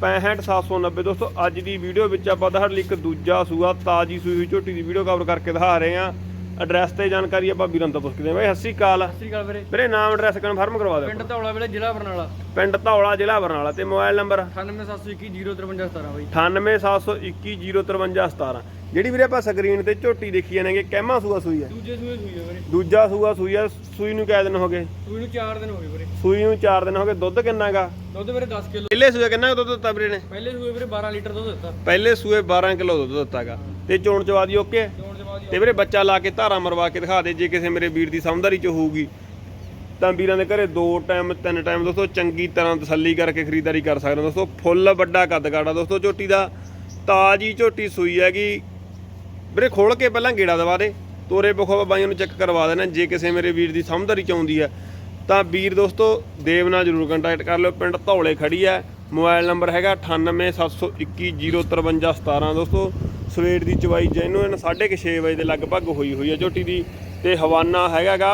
65790 ਦੋਸਤੋ, ਅੱਜ ਦੀ ਵੀਡੀਓ ਵਿੱਚ ਆਪਾਂ ਤੁਹਾਡੇ ਲਈ ਇੱਕ ਦੂਜਾ ਸੂਆ ਤਾਜੀ ਸੂਈ ਹੋਈ ਝੋਟੀ ਦੀ ਵੀਡੀਓ ਕਵਰ ਕਰਕੇ ਦਿਖਾ ਰਹੇ ਹਾਂ। ਐਡਰੈਸ ਤੇ ਜਾਣਕਾਰੀ ਆਪਾਂ ਵੀਰਾਂ ਤੋਂ ਪੁੱਛਦੇ ਹਾਂ ਬਾਈ ਸਤਿ ਸ਼੍ਰੀ ਅਕਾਲ। ਸਤਿ ਸ਼੍ਰੀ ਅਕਾਲ ਵੀਰੇ। ਵੀਰੇ ਨਾਮ ਐਡਰੈਸ ਕਨਫਰਮ ਕਰਵਾ ਦਿਓ। ਪਿੰਡ ਧੌਲਾ ਵੇਲੇ ਜ਼ਿਲ੍ਹਾ ਬਰਨਾਲਾ। ਪਿੰਡ ਧੌਲਾ ਜ਼ਿਲ੍ਹਾ ਬਰਨਾਲਾ ਤੇ ਮੋਬਾਈਲ ਨੰਬਰ? 9771035017 ਬਾਈ। 98715317 ਜਿਹੜੀ ਵੀਰੇ ਆਪਾਂ ਸਕਰੀਨ ਤੇ ਝੋਟੀ ਦੇਖੀ ਜਾਂਦੇ ਕਹਿਮਾ ਸੂਆ ਸੂਈ ਹੈ? ਦੂਜੇ ਸੂਏ ਸੂਈ ਹੈ ਵੀਰੇ। ਦੂਜਾ ਸੂਆ ਸੂਈ ਹੈ ਸੂਈ ਨੂੰ ਕਿੰਨੇ ਦਿਨ ਹੋ ਗਏ? ਸੂਈ ਨੂੰ 4 ਦਿਨ ਹੋ ਗਏ ਵੀਰੇ। ਸੂਈ ਨੂੰ 4 ਦਿਨ ਹੋ ਗਏ ਦੁੱਧ ਕਿੰਨਾਗਾ ਦੁੱਧ ਵੀਰੇ 10 ਕਿਲੋ। ਪਹਿਲੇ ਸੂਏ ਕਿੰਨਾ ਕੁ ਦੁੱਧ ਦਿੱਤਾ ਵੀਰੇ ਨੇ? ਪਹਿਲੇ ਸੂਏ ਵੀਰੇ 12 ਲੀਟਰ ਦੁੱਧ ਦਿੱਤਾ। ਪਹਿਲੇ ਸੂਏ 12 ਕਿਲੋ ਦੁੱਧ ਦਿੱਤਾਗਾ ਤੇ ਚੋਣ ਚਵਾ ਦੀ ਓਕੇ? ਤੇ ਵੀਰੇ ਬੱਚਾ ਲਾ ਕੇ ਧਾਰਾ ਮਰਵਾ ਕੇ ਦਿਖਾ ਦੇ, ਜੇ ਕਿਸੇ ਮੇਰੇ ਵੀਰ ਦੀ ਸਮਝਦਾਰੀ ਚ ਹੋਊਗੀ। ਤਾਂ ਵੀਰਾਂ ਦੇ ਘਰੇ ਦੋ ਟਾਈਮ ਤਿੰਨ ਟਾਈਮ ਦੋਸਤੋ ਚੰਗੀ ਤਰ੍ਹਾਂ ਤਸੱਲੀ ਕਰਕੇ ਖਰੀਦਦਾਰੀ ਕਰ ਸਕਦੇ ਹੋ ਦੋਸਤੋ। ਫੁੱਲ ਵੱਡਾ ਕੱਦ ਕਾੜਾ ਦੋਸਤੋ ਝੋਟੀ ਦਾ। ਤਾਜੀ ਝੋਟੀ ਸੂਈ ਹੈਗੀ। ਵੀਰੇ ਖੋਲ ਕੇ ਪਹਿਲਾਂ ਗੇੜਾ ਦਵਾ ਦੇ। ਤੋਰੇ ਬਖੋ ਬਾਈਆਂ ਨੂੰ ਚੈੱਕ ਕਰਵਾ ਦੇਣਾ, ਜੇ ਕਿਸੇ ਮੇਰੇ ਵੀਰ ਦੀ ਸਮਝਦਾਰੀ ਚ ਆਉਂਦੀ ਹੈ। ਤਾਂ ਵੀਰ ਦੋਸਤੋ ਦੇਵ ਨਾਲ ਜਰੂਰ ਕੰਟੈਕਟ ਕਰ ਲਿਓ। ਪਿੰਡ ਧੌਲੇ ਖੜੀ ਹੈ। ਮੋਬਾਈਲ ਨੰਬਰ ਹੈਗਾ 9872210317 ਦੋਸਤੋ। ਸਵੇਰ ਦੀ ਚਵਾਈ ਜੈਨੂਨ 6:30 ਵਜੇ ਦੇ ਲਗਭਗ ਹੋਈ ਹੋਈ ਹੈ ਝੋਟੀ ਦੀ। ਤੇ ਹਵਾਨਾ ਹੈਗਾਗਾ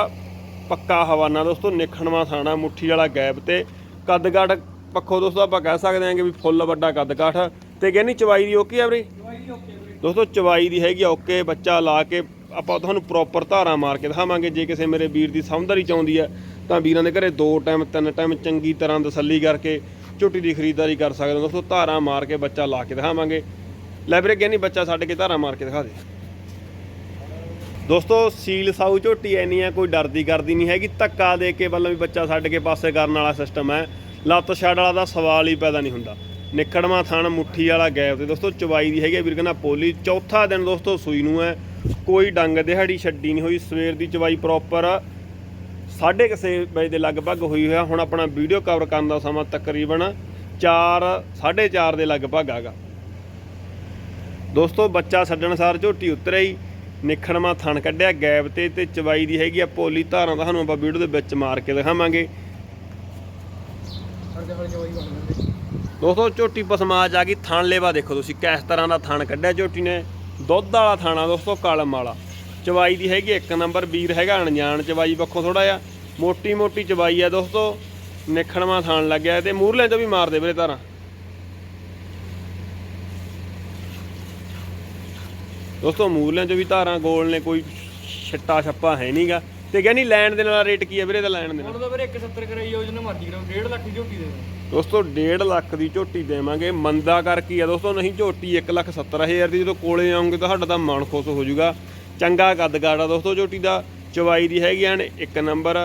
ਪੱਕਾ ਹਵਾਨਾ ਦੋਸਤੋ ਨਿਖਣਵਾ ਥਾਣਾ ਮੁੱਠੀ ਵਾਲਾ ਗੈਪ ਤੇ। ਕੱਦਗੜ ਪੱਖੋਂ ਦੋਸਤੋ ਆਪਾਂ ਕਹਿ ਸਕਦੇ ਹਾਂ ਕਿ ਵੀ ਫੁੱਲ ਵੱਡਾ ਕੱਦਕਾਠ ਤੇ ਕਹਿੰਦੀ ਚਵਾਈ ਦੀ ਓਕੇ ਆ ਵੀਰੇ? ਦਵਾਈ ਦੀ ਓਕੇ ਦੋਸਤੋ ਚਵਾਈ ਦੀ ਹੈਗੀ ਓਕੇ ਬੱਚਾ ਲਾ ਕੇ ਆਪਾਂ ਤੁਹਾਨੂੰ ਪ੍ਰੋਪਰ ਧਾਰਾ ਮਾਰ ਕੇ ਦਿਖਾਵਾਂਗੇ। ਜੇ ਕਿਸੇ ਮੇਰੇ ਵੀਰ ਦੀ ਸਮਝਦਾਰੀ ਚਾਹੁੰਦੀ ਹੈ ਤਾਂ ਵੀਰਾਂ ਦੇ ਘਰੇ ਦੋ ਟਾਈਮ ਤਿੰਨ ਟਾਈਮ ਚੰਗੀ ਤਰ੍ਹਾਂ ਤਸੱਲੀ ਕਰਕੇ ਝੋਟੀ ਦੀ ਖਰੀਦਦਾਰੀ ਕਰ ਸਕਦੇ ਹੋ। ਦੋਸਤੋ ਧਾਰਾ ਮਾਰ ਕੇ ਬੱਚਾ ਲਾ ਕੇ ਦਿਖਾਵਾਂਗੇ। ਲਾਇਬ੍ਰੇਰੀ ਕਹਿੰਦੀ ਬੱਚਾ ਛੱਡ ਕੇ ਧਾਰਾ ਮਾਰ ਕੇ ਦਿਖਾ ਦੇ। ਦੋਸਤੋ, ਸੀਲ ਸਾਊ ਝੋਟੀ ਐਨੀ ਆ, ਕੋਈ ਡਰਦੀ ਕਰਦੀ ਨਹੀਂ ਹੈਗੀ। ਧੱਕਾ ਦੇ ਕੇ ਵੱਲੋਂ ਵੀ ਬੱਚਾ ਛੱਡ ਕੇ ਪਾਸੇ ਕਰਨ ਵਾਲਾ ਸਿਸਟਮ ਹੈ ਲੱਤ ਛੱਡ ਵਾਲਾ ਦਾ ਸਵਾਲ ਹੀ ਪੈਦਾ ਨਹੀਂ ਹੁੰਦਾ। ਨਿਕੜਵਾ ਥਣ ਮੁੱਠੀ ਵਾਲਾ ਗੈਪ ਤੇ ਦੋਸਤੋ, ਚਵਾਈ ਦੀ ਹੈਗੀ ਵੀਰ ਕਹਿੰਦਾ ਪੋਲੀ। ਚੌਥਾ ਦਿਨ ਦੋਸਤੋ, ਸੂਈ ਨੂੰ ਹੈ ਕੋਈ ਡੰਗ ਦਿਹਾੜੀ ਛੱਡੀ ਨਹੀਂ ਹੋਈ। ਸਵੇਰ ਦੀ ਚਵਾਈ ਪ੍ਰੋਪਰ ਸਾਢੇ ਕਿਸੇ ਵਜੇ ਦੇ ਲਗਭਗ ਹੋਈ ਹੋਇਆ। ਹੁਣ ਆਪਣਾ ਵੀਡੀਓ ਕਵਰ ਕਰਨ ਦਾ ਸਮਾਂ ਤਕਰੀਬਨ 4 4:30 ਦੇ ਲਗਭਗ ਆਗਾ ਦੋਸਤੋ, ਬੱਚਾ ਛੱਡਣ ਸਾਰ ਝੋਟੀ ਉਤਰ ਹੀ ਨਿਖੜਮਾ ਥਣ ਕੱਢਿਆ ਗੈਬ ਤੇ ਤੇ ਚਵਾਈ ਦੀ ਹੈਗੀ ਆ ਪੋਲੀ। ਧਾਰਾਂ ਤੁਹਾਨੂੰ ਆਪਾਂ ਵੀਡੀਓ ਦੇ ਵਿੱਚ ਮਾਰ ਕੇ ਦਿਖਾਵਾਂਗੇ। ਦੋਸਤੋ, ਝੋਟੀ ਪਸਮਾਜ ਆ ਗਈ। ਥਣ ਲੇਵਾ ਦੇਖੋ ਤੁਸੀਂ, ਕਿਸ ਤਰ੍ਹਾਂ ਦਾ ਥਣ ਕੱਢਿਆ ਝੋਟੀ ਨੇ। ਦੁੱਧ ਵਾਲਾ ਥਾਣਾ ਦੋਸਤੋ ਕਾਲਮ ਵਾਲਾ ਚਵਾਈ ਦੀ ਹੈਗੀ ਇੱਕ ਨੰਬਰ ਵੀਰ ਹੈਗਾ, ਅਣਜਾਣ ਚਵਾਈ ਪੱਖੋਂ ਥੋੜਾ ਜਿਹਾ। ਮੋਟੀ ਮੋਟੀ ਚਵਾਈ ਆ ਦੋਸਤੋ। ਨਿਖੜਵਾ ਥਾਣ ਲੱਗਿਆ ਤੇ ਮੂਰਲੇ ਤੋਂ ਵੀ ਮਾਰਦੇ ਵੀਰੇ ਧਾਰਾਂ। ਦੋਸਤੋ ਮੂਰਲਿਆਂ ਚੋਂ ਵੀ ਧਾਰਾਂ ਗੋਲ ਨੇ ਕੋਈ ਛਿੱਟਾ ਛੱਪਾ ਹੈ ਨਹੀਂਗਾ ਤੇ ਕਹਿੰਦੀ ਲੈਣ ਦੇ ਨਾਲ ਰੇਟ ਕੀ ਹੈ ਵੀਰੇ ਦਾ ਲੈਣ ਦੇ ਨਾਲ ਹੁਣ ਤਾਂ ਵੀਰੇ 170 ਕਰਾਈ ਆ ਉਹਨੇ ਮਰਜ਼ੀ ਕਰਾਓ 1.5 ਲੱਖ ਦੀ ਝੋਟੀ ਦੇ ਦਿਓ। ਦੋਸਤੋ 1.5 ਲੱਖ ਦੀ ਝੋਟੀ ਦੇਵਾਂਗੇ ਮੰਦਾ ਕਰ ਕੀ ਆ ਦੋਸਤੋ ਨਹੀਂ ਝੋਟੀ 1 ਲੱਖ 70 ਹਜ਼ਾਰ ਦੀ ਜਦੋਂ ਕੋਲੇ ਆਉਂਗੇ ਤਾਂ ਸਾਡਾ ਤਾਂ ਮਨ ਖੁਸ਼ ਹੋ ਜਾਊਗਾ। ਚੰਗਾ ਕੱਦ ਕਾੜਾ ਦੋਸਤੋ ਝੋਟੀ ਦਾ ਚਵਾਈ ਦੀ ਹੈਗੀ ਐਨ ਇੱਕ ਨੰਬਰ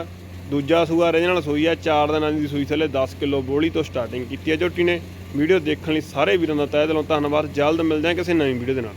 ਦੂਜਾ ਸੂਆ ਰੀਜਨਲ ਸੂਈ ਆ 4 ਦਿਨਾਂ ਦੀ ਸੂਈ ਥੱਲੇ 10 ਕਿਲੋ ਬੋਲੀ ਤੋਂ ਸਟਾਰਟਿੰਗ ਕੀਤੀ ਹੈ ਝੋਟੀ ਨੇ। ਵੀਡੀਓ ਦੇਖਣ ਲਈ ਸਾਰੇ ਵੀਰਾਂ ਦਾ ਤਹਿ ਦਿਲੋਂ ਧੰਨਵਾਦ ਜਲਦ ਮਿਲਦੇ ਹਾਂ ਕਿਸੇ ਨਵੀਂ ਵੀਡੀਓ ਦੇ ਨਾਲ।